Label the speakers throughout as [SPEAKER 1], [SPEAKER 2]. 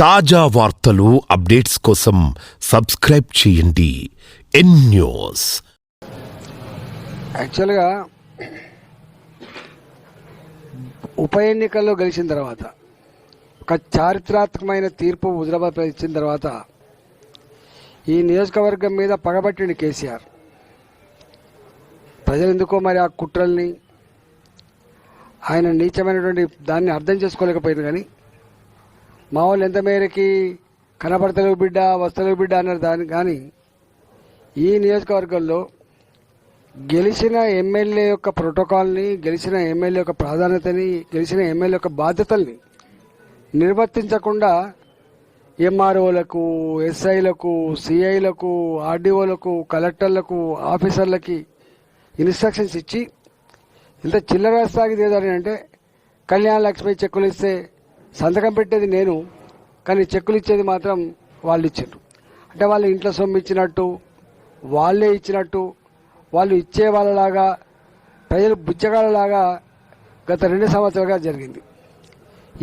[SPEAKER 1] తాజా వార్తలు అప్డేట్స్ కోసం సబ్స్క్రైబ్ చేయండి. N news.
[SPEAKER 2] యాక్చువల్గా ఉప ఎన్నికల్లో గెలిచిన తర్వాత ఒక చారిత్రాత్మకమైన తీర్పు హుజరాబాద్ ఇచ్చిన తర్వాత ఈ నియోజకవర్గం మీద పగబట్టిండు కేసీఆర్. ప్రజలు ఎందుకో మరి ఆ కుట్రల్ని ఆయన నీచమైనటువంటి దాన్ని అర్థం చేసుకోలేకపోయింది కానీ మా వాళ్ళు ఎంత మేరకి కనపడతలేవు బిడ్డ వస్తలేవు బిడ్డ అన్నారు దాన్ని కానీ ఈ నియోజకవర్గంలో గెలిచిన ఎమ్మెల్యే యొక్క ప్రోటోకాల్ని గెలిచిన ఎమ్మెల్యే యొక్క ప్రాధాన్యతని గెలిచిన ఎమ్మెల్యే యొక్క బాధ్యతల్ని నిర్వర్తించకుండా ఎంఆర్ఓలకు ఎస్ఐలకు సిఐలకు ఆర్డీఓలకు కలెక్టర్లకు ఆఫీసర్లకి ఇన్స్ట్రక్షన్స్ ఇచ్చి ఇంత చిల్లర స్థాయికి ఏదని అంటే కళ్యాణ లక్ష్మి చెక్కులు ఇస్తే సంతకం పెట్టేది నేను కానీ చెక్కులు ఇచ్చేది మాత్రం వాళ్ళు ఇచ్చారు అంటే వాళ్ళు ఇంట్లో సొమ్ము ఇచ్చినట్టు వాళ్ళే ఇచ్చినట్టు వాళ్ళు ఇచ్చే వాళ్ళలాగా ప్రజలు బుచ్చగాళ్ళలాగా గత రెండు సంవత్సరాలుగా జరిగింది.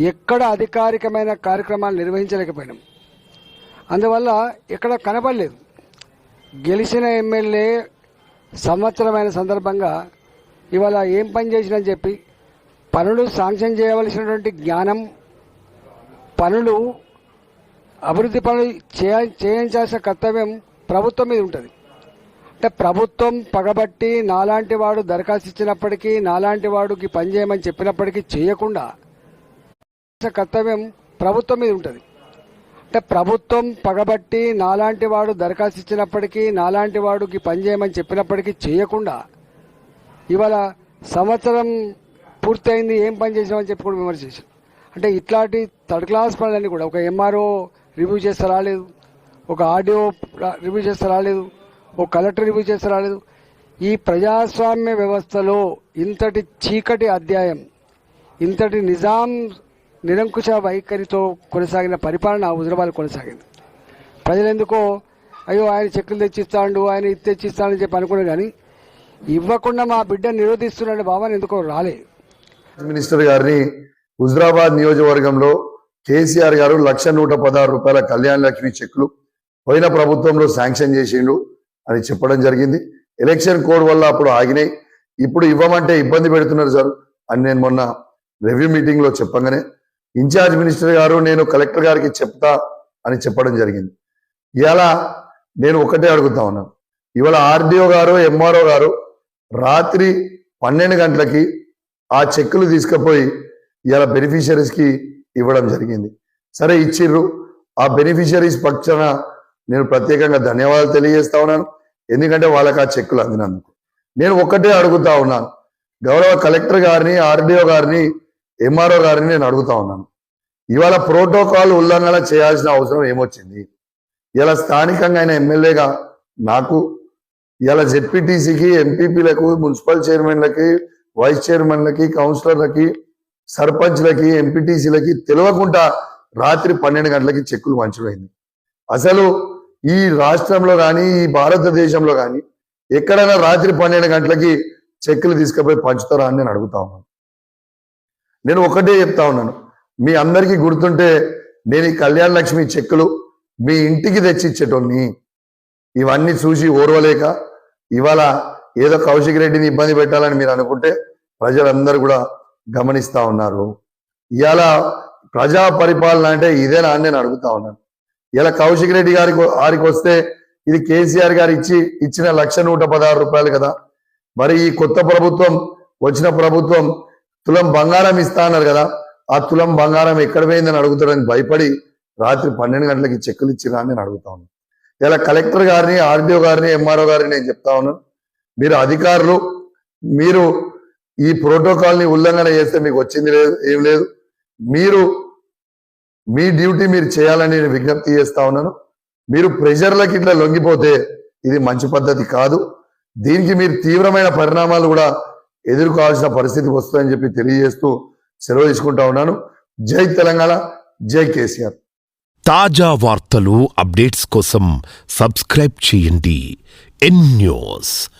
[SPEAKER 2] ఎక్కడ అధికారికమైన కార్యక్రమాలు నిర్వహించలేకపోయినాం. అందువల్ల ఎక్కడ కనపడలేదు. గెలిచిన ఎమ్మెల్యే సంవత్సరమైన సందర్భంగా ఇవాళ ఏం పని చేసినని చెప్పి పనులు శాంక్షన్ చేయవలసినటువంటి జ్ఞానం పనులు అభివృద్ధి పనులు చేయ చేయించాల్సిన కర్తవ్యం ప్రభుత్వం మీద ఉంటుంది. అంటే ప్రభుత్వం పగబట్టి నాలాంటి వాడు దరఖాస్తు ఇచ్చినప్పటికీ నాలాంటి వాడికి పని చేయమని చెప్పినప్పటికీ చేయకుండా కర్తవ్యం ప్రభుత్వం మీద ఉంటుంది. అంటే ప్రభుత్వం పగబట్టి నాలాంటి వాడు దరఖాస్తు ఇచ్చినప్పటికీ నాలాంటి వాడికి పని చేయమని చెప్పినప్పటికీ చేయకుండా ఇవాళ సంవత్సరం పూర్తయింది ఏం పని చేసామని చెప్పి కూడా విమర్శించారు. అంటే ఇట్లాంటి థర్డ్ క్లాస్ పనులన్నీ కూడా ఒక ఎంఆర్ఓ రివ్యూ చేస్తే రాలేదు ఒక ఆర్డీఓ రివ్యూ చేస్తే రాలేదు ఒక కలెక్టర్ రివ్యూ చేస్తే రాలేదు. ఈ ప్రజాస్వామ్య వ్యవస్థలో ఇంతటి చీకటి అధ్యాయం ఇంతటి నిజాం నిరంకుశ వైఖరితో కొనసాగిన పరిపాలన హుజరాబాద్ కొనసాగింది. ప్రజలెందుకో అయ్యో ఆయన చెక్కులు తెచ్చిస్తాడు ఆయన ఇది తెచ్చిస్తాడని చెప్పి అనుకున్నాడు కానీ ఇవ్వకుండా మా బిడ్డ నిరోధిస్తున్నాడు భావన ఎందుకో రాలేదు.
[SPEAKER 3] మినిస్టర్ గారిని హుజరాబాద్ నియోజకవర్గంలో కేసీఆర్ గారు లక్ష నూట పదహారు రూపాయల కళ్యాణ లక్ష్మి చెక్కులు పోయిన ప్రభుత్వంలో శాంక్షన్ చేసిండు అని చెప్పడం జరిగింది. ఎలక్షన్ కోడ్ వల్ల అప్పుడు ఆగినాయి. ఇప్పుడు ఇవ్వమంటే ఇబ్బంది పెడుతున్నారు సార్ అని నేను మొన్న రివ్యూ మీటింగ్లో చెప్పగానే ఇన్ఛార్జ్ మినిస్టర్ గారు నేను కలెక్టర్ గారికి చెప్తా అని చెప్పడం జరిగింది. ఇవాళ నేను ఒకటే అడుగుతా ఉన్నాను ఇవాళ ఆర్డీఓ గారు ఎంఆర్ఓ గారు రాత్రి పన్నెండు గంటలకి ఆ చెక్కులు తీసుకుపోయి ఇలా బెనిఫిషరీస్కి ఇవ్వడం జరిగింది. సరే ఇచ్చిర్రు. ఆ బెనిఫిషరీస్ పక్షాన నేను ప్రత్యేకంగా ధన్యవాదాలు తెలియజేస్తా ఉన్నాను. ఎందుకంటే వాళ్ళకి ఆ చెక్కులు అందినందుకు. నేను ఒక్కటే అడుగుతా ఉన్నాను. గౌరవ కలెక్టర్ గారిని ఆర్డీఓ గారిని ఎంఆర్ఓ గారిని నేను అడుగుతా ఉన్నాను. ఇవాళ ప్రోటోకాల్ ఉల్లంఘన చేయాల్సిన అవసరం ఏమొచ్చింది? ఇలా స్థానికంగా ఆయన ఎమ్మెల్యేగా నాకు ఇలా జెడ్పీటీసీకి ఎంపీపీలకు మున్సిపల్ చైర్మన్లకి వైస్ చైర్మన్లకి కౌన్సిలర్లకి సర్పంచ్లకి ఎంపీటీసీలకి తెలియకుండా రాత్రి పన్నెండు గంటలకి చెక్కులు పంచడమైంది అసలు ఈ రాష్ట్రంలో కానీ ఈ భారతదేశంలో కానీ ఎక్కడైనా రాత్రి పన్నెండు గంటలకి చెక్కులు తీసుకుపోయి పంచుతారా అని నేను అడుగుతా ఉన్నాను. నేను ఒకటే చెప్తా ఉన్నాను. మీ అందరికీ గుర్తుంటే నేను ఈ కళ్యాణ లక్ష్మి చెక్కులు మీ ఇంటికి తెచ్చి ఇచ్చేటోని ఇవన్నీ చూసి ఓర్వలేక ఇవాళ ఏదో కౌశిక్ రెడ్డిని ఇబ్బంది పెట్టాలని మీరు అనుకుంటే ప్రజలందరూ కూడా గమనిస్తా ఉన్నారు. ఇవాళ ప్రజా పరిపాలన అంటే ఇదేనా అని నేను అడుగుతా ఉన్నాను. ఇలా కౌశిక్ రెడ్డి గారికి వారికి వస్తే ఇది కేసీఆర్ గారు ఇచ్చి ఇచ్చిన లక్ష నూట పదహారు రూపాయలు కదా. మరి ఈ కొత్త ప్రభుత్వం వచ్చిన ప్రభుత్వం తులం బంగారం ఇస్తా అన్నారు కదా. ఆ తులం బంగారం ఎక్కడ పోయిందని అడుగుతాడని భయపడి రాత్రి పన్నెండు గంటలకి చెక్కులు ఇచ్చిరా అని నేను అడుగుతా ఉన్నాను. ఇలా కలెక్టర్ గారిని ఆర్డీఓ గారిని ఎంఆర్ఓ గారిని నేను చెప్తా ఉన్నాను. మీరు అధికారులు మీరు ఈ ప్రోటోకాల్ని ఉల్లంఘన చేస్తే మీకు వచ్చింది లేదు ఏం లేదు. మీరు మీ డ్యూటీ మీరు చేయాలని నేను విజ్ఞప్తి చేస్తా ఉన్నాను. మీరు ప్రెషర్లకి ఇట్లా లొంగిపోతే ఇది మంచి పద్ధతి కాదు. దీనికి మీరు తీవ్రమైన పరిణామాలు కూడా ఎదుర్కోవాల్సిన పరిస్థితి వస్తుందని చెప్పి తెలియజేస్తూ సెలవు తీసుకుంటా ఉన్నాను. జై తెలంగాణ జై కేసీఆర్.
[SPEAKER 1] తాజా వార్తలు అప్డేట్స్ కోసం సబ్స్క్రైబ్ చేయండి. N news.